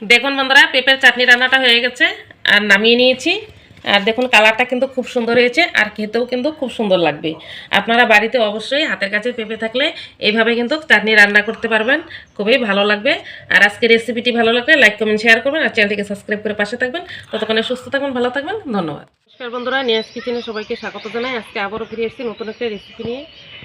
দেখুন বন্ধুরা, পেঁপের চাটনি রান্নাটা হয়ে গেছে, আর নামিয়ে নিয়েছি। আর দেখুন, কালারটা কিন্তু খুব সুন্দর হয়েছে, আর খেতেও কিন্তু খুব সুন্দর লাগবে। আপনারা বাড়িতে অবশ্যই হাতের কাছে পেঁপে থাকলে এইভাবে কিন্তু চাটনি রান্না করতে পারবেন, খুবই ভালো লাগবে। আর আজকে রেসিপিটি ভালো লাগলে লাইক কমেন্ট শেয়ার করবেন, আর চ্যানেলটিকে সাবস্ক্রাইব করে পাশে থাকবেন। ততক্ষণে সুস্থ থাকবেন ভালো থাকবেন, ধন্যবাদ। নমস্কার বন্ধুরা নিয়াজ কিচেনে সবাইকে স্বাগত জানাই। আজকে আবারও ফিরে এসেছি নতুন একটা রেসিপি নিয়ে।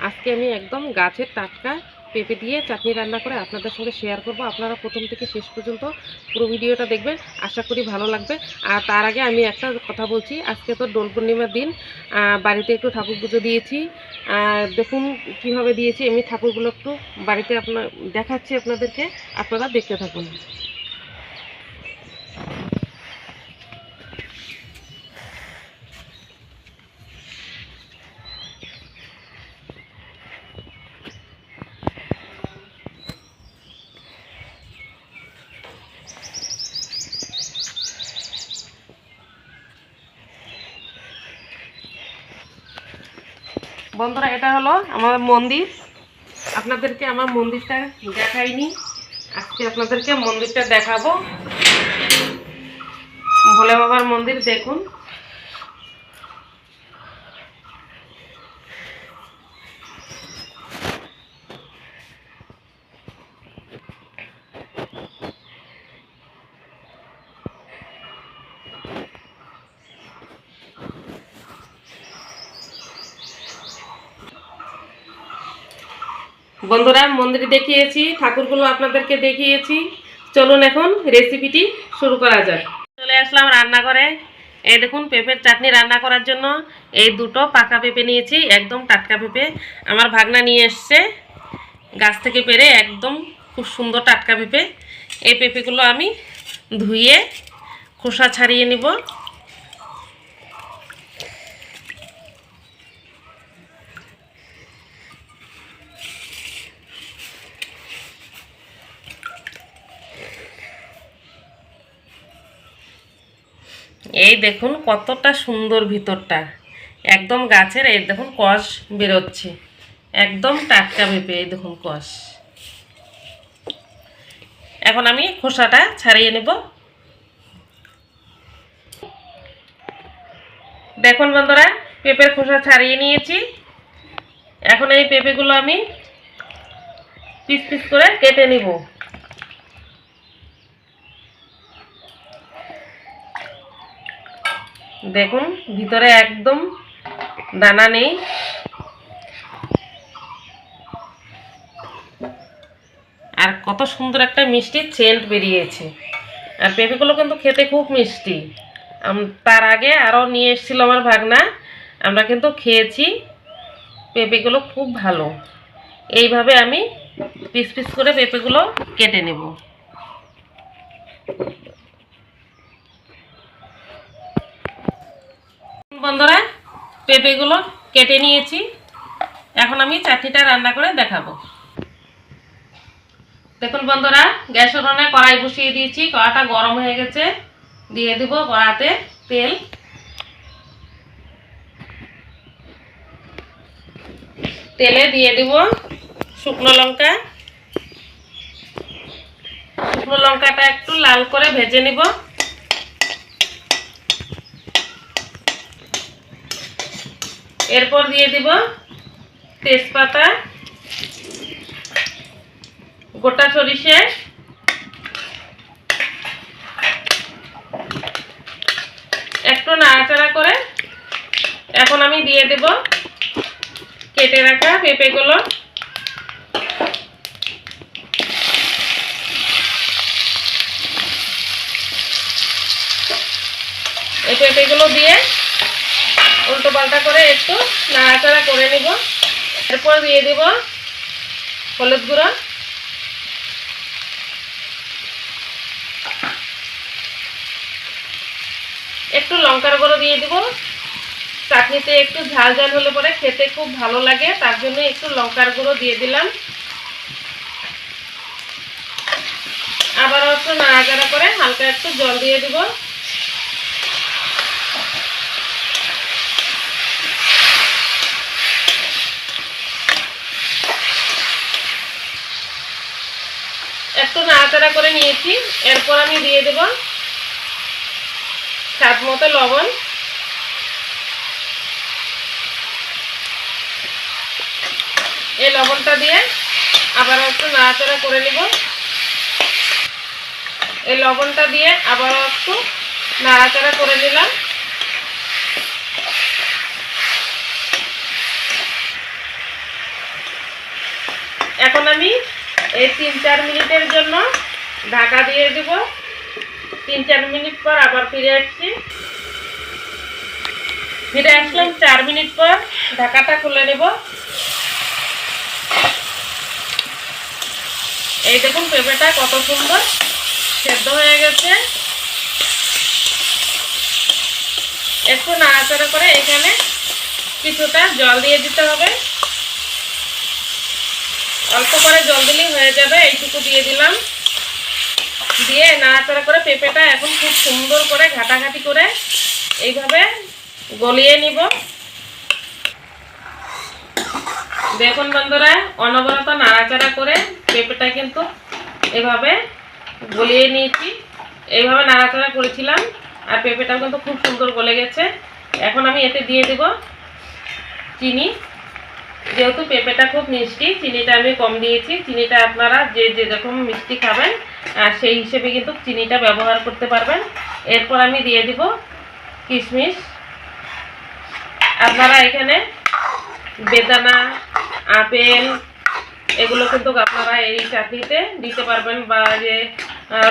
আজকে আমি একদম গাছের টাটকা পেঁপে দিয়ে চাটনি রান্না করে আপনাদের সঙ্গে শেয়ার করব। আপনারা প্রথম থেকে শেষ পর্যন্ত পুরো ভিডিওটা দেখবেন। আশা করি ভালো লাগবে। আর তার আগে আমি একটা কথা বলছি, আজকে তো দোল পূর্ণিমার দিন বাড়িতে একটু ঠাকুর পুজো দিয়েছি। দেখুন কীভাবে দিয়েছি, এমনি ঠাকুরগুলো একটু বাড়িতে আপনার দেখাচ্ছি আপনাদেরকে, আপনারা দেখতে থাকুন। বন্ধুরা, এটা হলো আমার মন্দির। আপনাদেরকে আমার মন্দিরটা দেখাইনি। আজকে আপনাদেরকে মন্দিরটা দেখাবো। ভোলে বাবার মন্দির দেখুন। বন্ধুরা, মন্দির দেখিয়েছি, ঠাকুরগুলো আপনাদেরকে দেখিয়েছি। চলুন এখন রেসিপিটি শুরু করা যাক। চলে আসলাম রান্নাঘরে। এই দেখুন, পেঁপের চাটনি রান্না করার জন্য এই দুটো পাকা পেঁপে নিয়েছি, একদম টাটকা পেঁপে। আমার ভাগনা নিয়ে এসছে, গাছ থেকে পেরে একদম খুব সুন্দর টাটকা পেঁপে। এই পেঁপেগুলো আমি ধুয়ে খোসা ছাড়িয়ে নিব। এই দেখুন কতটা সুন্দর ভিতরটা। একদম গাছের এই দেখুন কষ বেরোচ্ছে। একদম টাটকা পেঁপে এই দেখুন কষ। এখন আমি খোসাটা ছাড়িয়ে নেব। দেখুন বন্ধুরা, পেঁপের খোসা ছাড়িয়ে নিয়েছি। এখন এই পেঁপেগুলো আমি পিস পিস করে কেটে নিব। দেখুন, ভিতরে একদম দানা নেই। আর কত সুন্দর একটা মিষ্টি সেন্ট বেরিয়েছে। আর পেঁপেগুলো কিন্তু খেতে খুব মিষ্টি। তার আগে আরও নিয়ে এসেছিল আমার ভাগনা। আমরা কিন্তু খেয়েছি। পেঁপেগুলো খুব ভালো। এইভাবে আমি পিস পিস করে পেঁপেগুলো কেটে নেব। বন্ধুরা, পেঁপেগুলো কেটে নিয়েছি। এখন আমি চাটনিটা রান্না করে দেখাবো। দেখুন বন্ধুরা, গ্যাস উনুনে কড়াই বসিয়ে দিয়েছি। কড়াটা গরম হয়ে গেছে। দিয়ে দিব কড়াতে তেল। তেলে দিয়ে দিব শুকনো লঙ্কা। শুকনো লঙ্কাটা একটু লাল করে ভেজে নিব। এরপর দিয়ে দিব তেজপাতা, গোটা সরিষে, একটু নাড়াচাড়া করে এখন আমি দিয়ে দেব কেটে রাখা পেঁপেগুলো। এই পেঁপেগুলো দিয়ে উল্টো পাল্টা করে একটু নাড়াচাড়া করে নিব। এরপর দিয়ে দিব হলুদ গুঁড়ো। একটু লঙ্কার গুঁড়ো দিয়ে দিব। চাটনিতে একটু ঝাল ঝাল হলে পরে খেতে খুব ভালো লাগে, তার জন্য একটু লঙ্কার গুঁড়ো দিয়ে দিলাম। আবার একটু নাড়াচাড়া করে হালকা একটু জল দিয়ে দিব। একটু নাড়াচাড়া করে নিয়েছি। এরপর আমি দিয়ে দেব স্বাদ মতো লবণ। এই লবণটা দিয়ে আবার একটু নাড়াচাড়া করে নিব। এই লবণটা দিয়ে আবার একটু নাড়াচাড়া করে নিলাম। এখন আমি এই তিন চার মিনিটের জন্য ঢাকা দিয়ে দিব। তিন চার মিনিট পর আবার ফিরে আসছি। ফিরে আসলাম চার মিনিট পর ঢাকাটা খুলে নেব। এই দেখুন পেঁপেটা কত সুন্দর সেদ্ধ হয়ে গেছে। একটু নাড়াচাড়া করে এখানে কিছুটা জল দিয়ে দিতে হবে। অল্প করে জল দিলেই হয়ে যাবে, এইটুকু দিয়ে দিলাম। দিয়ে নাড়াচাড়া করে পেঁপেটা এখন খুব সুন্দর করে ঘাটাঘাটি করে এইভাবে গলিয়ে নিব। দেখুন বন্ধুরা, অনবরত নাড়াচাড়া করে পেঁপেটা কিন্তু এভাবে গলিয়ে নিয়েছি। এইভাবে নাড়াচাড়া করেছিলাম আর পেঁপেটাও কিন্তু খুব সুন্দর গলে গেছে। এখন আমি এতে দিয়ে দেব চিনি। যেহেতু পেঁপেটা খুব মিষ্টি, চিনিটা আমি কম দিয়েছি। চিনিটা আপনারা যে যেরকম মিষ্টি খাবেন সেই হিসেবে কিন্তু চিনিটা ব্যবহার করতে পারবেন। এরপর আমি দিয়ে দিব কিশমিশ। আপনারা এখানে বেদানা, আপেল, এগুলো কিন্তু আপনারা এই চাটনিতে দিতে পারবেন বা যে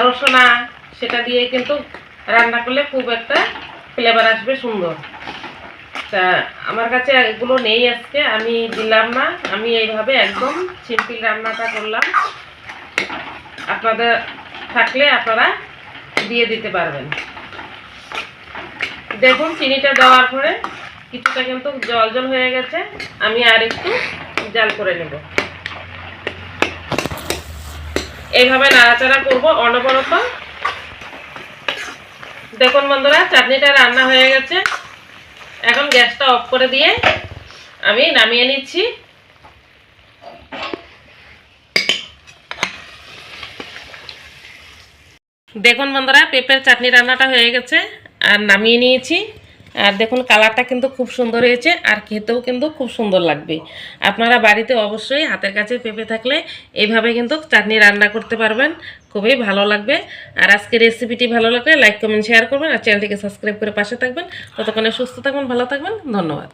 রসনা, সেটা দিয়ে কিন্তু রান্না করলে খুব একটা ফ্লেভার আসবে সুন্দর। তা আমার কাছে এগুলো নেই আজকে, আমি দিলাম না, আমি এইভাবে একদম সিম্পল রান্নাটা করলাম। আপনাদের থাকলে আপনারা দিয়ে দিতে পারবেন। দেখুন চিনিটা দেওয়ার পরে কিছুটা কিন্তু জল জল হয়ে গেছে, আমি আর একটু জাল করে নেব। এইভাবে নাড়াচাড়া করব অনবরত। দেখুন বন্ধুরা, চাটনিটা রান্না হয়ে গেছে। এখন গ্যাসটা অফ করে দিয়ে আমি নামিয়ে নিচ্ছি। দেখুন বন্ধুরা, পেঁপের চাটনি রান্নাটা হয়ে গেছে, আর নামিয়ে নিয়েছি। আর দেখুন কালারটা কিন্তু খুব সুন্দর হয়েছে আর খেতেও কিন্তু খুব সুন্দর লাগবে। আপনারা বাড়িতে অবশ্যই হাতের কাছে পেঁপে থাকলে এইভাবে কিন্তু চাটনি রান্না করতে পারবেন, খুবই ভালো লাগবে। আর আজকে রেসিপিটি ভালো লাগবে লাইক কমেন্ট শেয়ার করবেন আর চ্যানেলটিকে সাবস্ক্রাইব করে পাশে থাকবেন। ততক্ষণে সুস্থ থাকবেন ভালো থাকবেন, ধন্যবাদ।